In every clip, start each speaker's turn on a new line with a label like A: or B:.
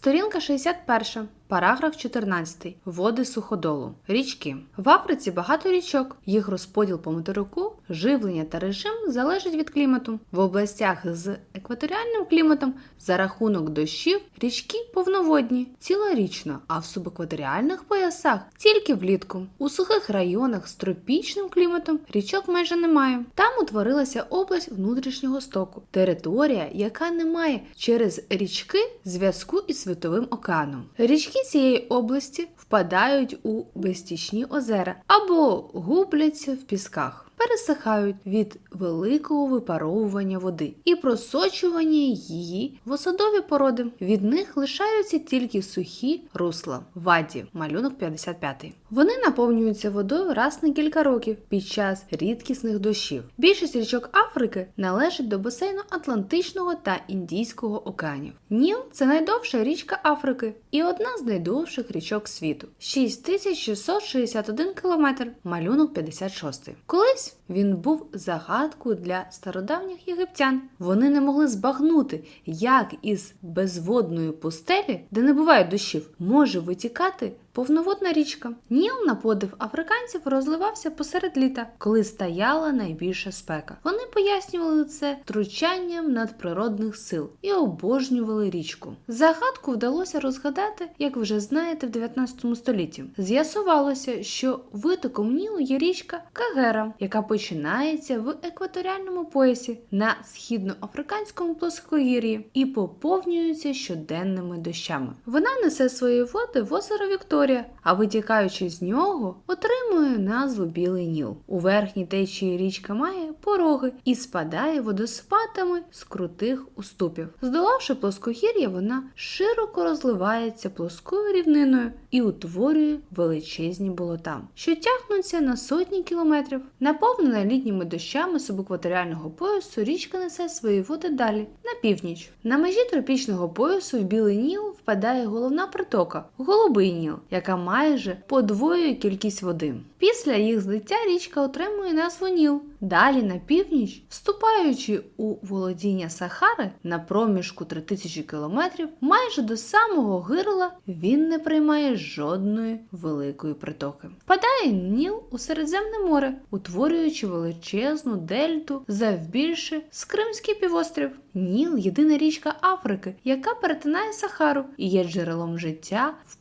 A: Сторінка 61. Параграф 14. Води суходолу. Річки. В Африці багато річок. Їх розподіл по материку, живлення та режим залежить від клімату. В областях з екваторіальним кліматом за рахунок дощів річки повноводні, цілорічно, а в субекваторіальних поясах тільки влітку. У сухих районах з тропічним кліматом річок майже немає. Там утворилася область внутрішнього стоку, територія, яка не має через річки зв'язку із Світовим океаном. Річки цієї області впадають у безтічні озера або губляться в пісках. Пересихають від великого випаровування води і просочування її в осадові породи. Від них лишаються тільки сухі русла. Ваді, малюнок 55. Вони наповнюються водою раз на кілька років під час рідкісних дощів. Більшість річок Африки належить до басейну Атлантичного та Індійського океанів. Ніл це найдовша річка Африки і одна з найдовших річок світу 6661 км, малюнок 56. Колись він був загадкою для стародавніх єгиптян. Вони не могли збагнути, як із безводної пустелі, де не буває дощів, може витікати повноводна річка. Ніл на подив африканців розливався посеред літа, коли стояла найбільша спека. Вони пояснювали це втручанням надприродних сил і обожнювали річку. Загадку вдалося розгадати, як вже знаєте, в 19 столітті. З'ясувалося, що витоком Нілу є річка Кагера, яка починається в екваторіальному поясі на східноафриканському плоскогір'ї і поповнюється щоденними дощами. Вона несе свої води в озеро Вікторія, а витікаючи з нього, отримує назву Білий Ніл. У верхній течії річка має пороги і спадає водоспадами з крутих уступів. Здолавши плоскогір'я, вона широко розливається плоскою рівниною і утворює величезні болота, що тягнуться на сотні кілометрів. Наповнена літніми дощами субекваторіального поясу, річка несе свої води далі на північ. На межі тропічного поясу в Білий Ніл впадає головна притока Голубий Ніл, яка майже подвоює кількість води. Після їх злиття річка отримує назву Ніл. Далі на північ, вступаючи у володіння Сахари на проміжку 3000 кілометрів, майже до самого гирла він не приймає жодної великої притоки. Впадає Ніл у Середземне море, утворюючи величезну дельту завбільше з Кримський півострів. Ніл єдина річка Африки, яка перетинає Сахару і є джерелом життя в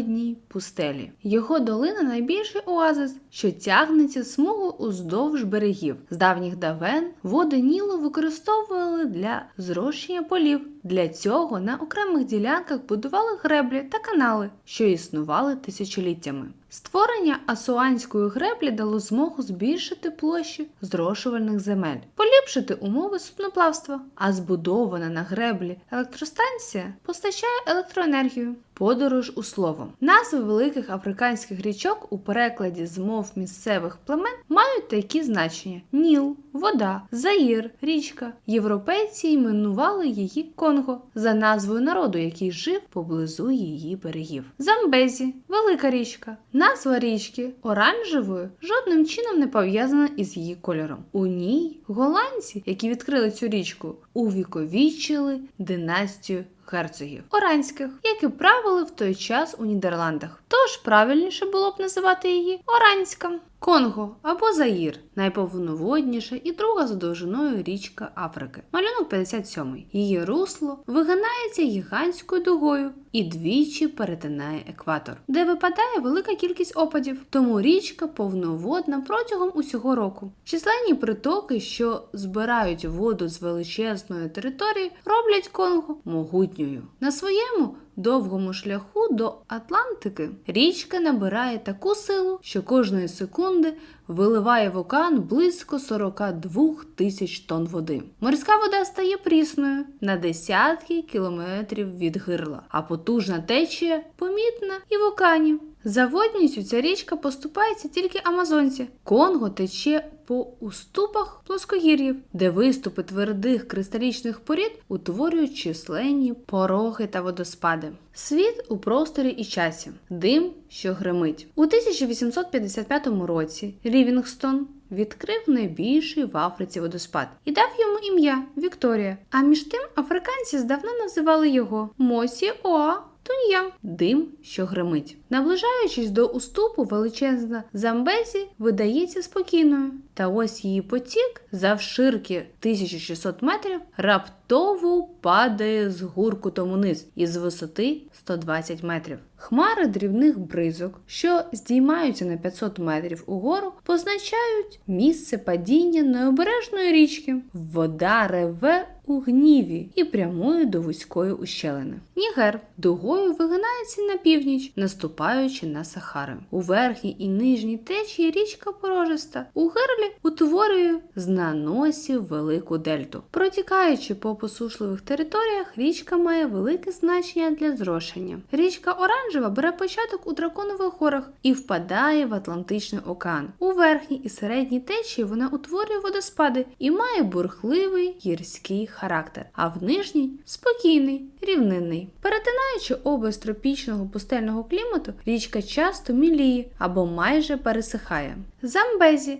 A: безводній пустелі. Його долина найбільший оазис, що тягнеться смугу уздовж берегів. З давніх давен води Нілу використовували для зрощення полів. Для цього на окремих ділянках будували греблі та канали, що існували тисячоліттями. Створення асуанської греблі дало змогу збільшити площі зрошувальних земель, поліпшити умови судноплавства, а збудована на греблі електростанція постачає електроенергію. Подорож у слово. Назви великих африканських річок у перекладі з мов місцевих племен мають такі значення: Ніл, вода, Заїр, річка. Європейці іменували її Конго за назвою народу, який жив поблизу її берегів. Замбезі, велика річка. Назва річки оранжевою жодним чином не пов'язана із її кольором. У ній голландці, які відкрили цю річку, увіковічили династію герцогів оранських, які правили в той час у Нідерландах. Тож правильніше було б називати її Оранська. Конго або Заїр найповноводніша і друга за довжиною річка Африки. Малюнок 57. Її русло вигинається гігантською дугою і двічі перетинає екватор, де випадає велика кількість опадів. Тому річка повноводна протягом усього року. Численні притоки, що збирають воду з величезної території, роблять Конго могутньою. На своєму довгому шляху до Атлантики річка набирає таку силу, що кожної секунди виливає в океан близько 42 тисяч тонн води. Морська вода стає прісною на десятки кілометрів від гирла, а потужна течія помітна і в океані. За водністю ця річка поступається тільки Амазонці. Конго тече по уступах плоскогір'їв, де виступи твердих кристалічних порід утворюють численні пороги та водоспади. Світ у просторі і часі, дим, що гримить. У 1855 році Рівінгстон відкрив найбільший в Африці водоспад і дав йому ім'я Вікторія. А між тим африканці здавна називали його Мосі Оа. Тун'я дим, що гримить. Наближаючись до уступу, величезна Замбезі видається спокійною. Та ось її потік завширки 1600 метрів раптово падає з гуркутом униз із висоти 120 метрів. Хмари дрібних бризок, що здіймаються на 500 метрів угору, позначають місце падіння необережної річки. Вода реве у гніві і прямує до вузької ущелини. Нігер дугою вигинається на північ, наступаючи на Сахари. У верхній і нижній течії річка порожиста. У гирлі утворює з наносів велику дельту. Протікаючи по посушливих територіях, річка має велике значення для зрошення. Річка Оранжева бере початок у драконових горах і впадає в Атлантичний океан. У верхній і середній течії вона утворює водоспади і має бурхливий гірський характер, а в нижній спокійний, рівнинний. Перетинаючи область тропічного пустельного клімату, річка часто міліє або майже пересихає. Замбезі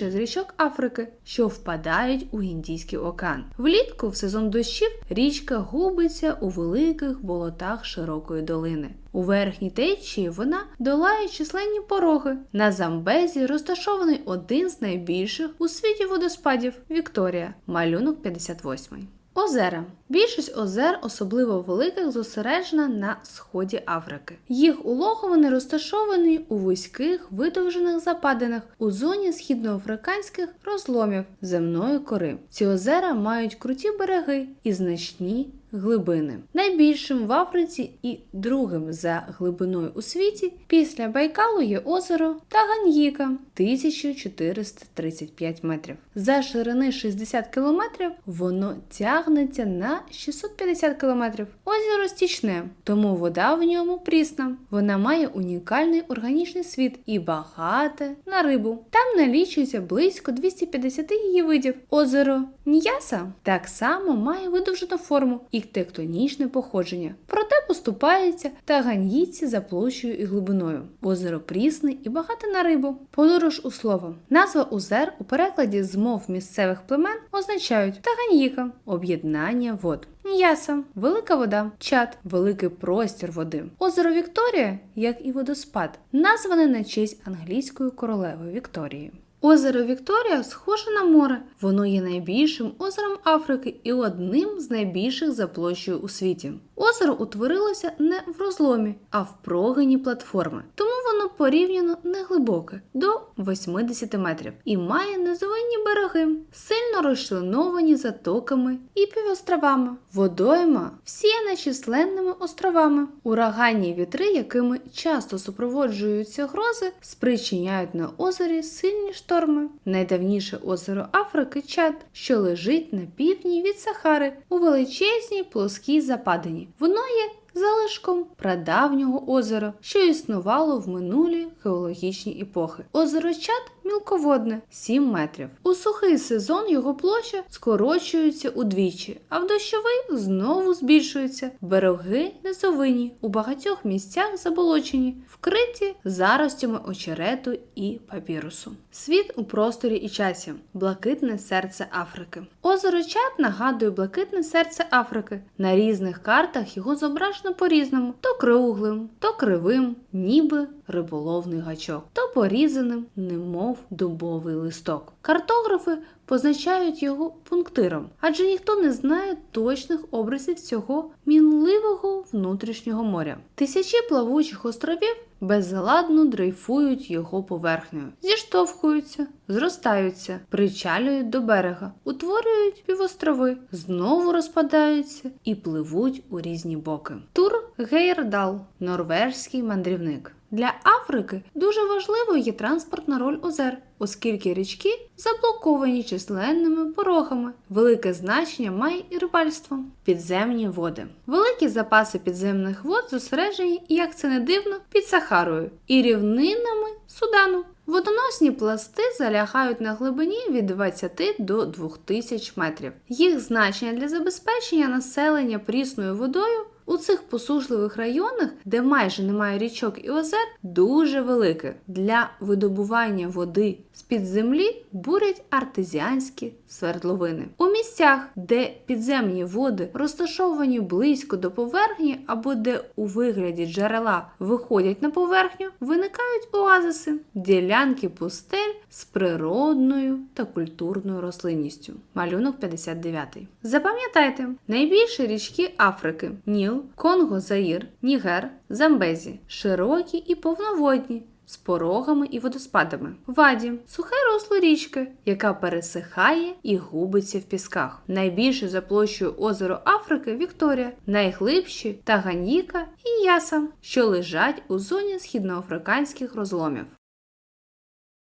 A: найбільше з річок Африки, що впадають у Індійський океан. Влітку, в сезон дощів, річка губиться у великих болотах широкої долини. У верхній течії вона долає численні пороги. На Замбезі розташований один з найбільших у світі водоспадів Вікторія, малюнок 58. Озера. Більшість озер, особливо великих, зосереджена на сході Африки. Їх улоговини розташовані у вузьких видовжених западинах у зоні східноафриканських розломів земної кори. Ці озера мають круті береги і значні глибини. Найбільшим в Африці і другим за глибиною у світі після Байкалу є озеро Таганьїка 1435 метрів. За ширини 60 кілометрів воно тягнеться на 650 кілометрів. Озеро стічне, тому вода в ньому прісна. Вона має унікальний органічний світ і багате на рибу. Там налічується близько 250 її видів. Озеро Ньяса так само має видовжену форму і тектонічне походження, проте поступається таганьїці за площею і глибиною. Озеро прісне і багате на рибу. Подорож у слово. Назва озер у перекладі з мов місцевих племен означають таганьїка об'єднання вод. Ньяса – велика вода, чат великий простір води. Озеро Вікторія, як і водоспад, назване на честь англійської королеви Вікторії. Озеро Вікторія схоже на море. Воно є найбільшим озером Африки і одним з найбільших за площею у світі. Озеро утворилося не в розломі, а в прогині платформи, тому воно порівняно неглибоке до 80 метрів і має низовинні береги, сильно розчленовані затоками і півостровами. Водойма всіяна численними островами. Ураганні вітри, якими часто супроводжуються грози, спричиняють на озері сильні шторми. Найдавніше озеро Африки Чад, що лежить на півдні від Сахари у величезній плоскій западині. Воно є залишком прадавнього озера, що існувало в минулі геологічні епохи. Озеро Чад мілководне 7 метрів. У сухий сезон його площа скорочується удвічі, а в дощовий знову збільшується. Береги низовинні, у багатьох місцях заболочені, вкриті заростями очерету і папірусу. Світ у просторі і часі блакитне серце Африки. Озеро Чад нагадує блакитне серце Африки. На різних картах його зображено по-різному: то круглим, то кривим, ніби риболовний гачок, то порізаним, немов дубовий листок. Картографи позначають його пунктиром, адже ніхто не знає точних образів цього мінливого внутрішнього моря. Тисячі плавучих островів безладно дрейфують його поверхнею, зіштовхуються, зростаються, причалюють до берега, утворюють півострови, знову розпадаються і пливуть у різні боки. Тур Гейрдал, норвежський мандрівник. Для Африки дуже важливою є транспортна роль озер, оскільки річки заблоковані численними порогами. Велике значення має і рибальство, підземні води. Великі запаси підземних вод зосереджені, як це не дивно, під Сахарою і рівнинами Судану. Водоносні пласти залягають на глибині від 20 до 2000 метрів. Їх значення для забезпечення населення прісною водою у цих посушливих районах, де майже немає річок і озер, дуже велике. Для видобування води з-під землі бурять артезіанські свердловини. У місцях, де підземні води розташовані близько до поверхні або де у вигляді джерела виходять на поверхню, виникають оазиси, ділянки пустель з природною та культурною рослинністю. Малюнок 59. Запам'ятайте, найбільші річки Африки Ніл, Конго Заїр, Нігер, Замбезі, широкі і повноводні. З порогами і водоспадами. Ваді сухе русло річки, яка пересихає і губиться в пісках. Найбільше за площею озеро Африки Вікторія, найглибші Таганьїка і Яса, що лежать у зоні східноафриканських розломів.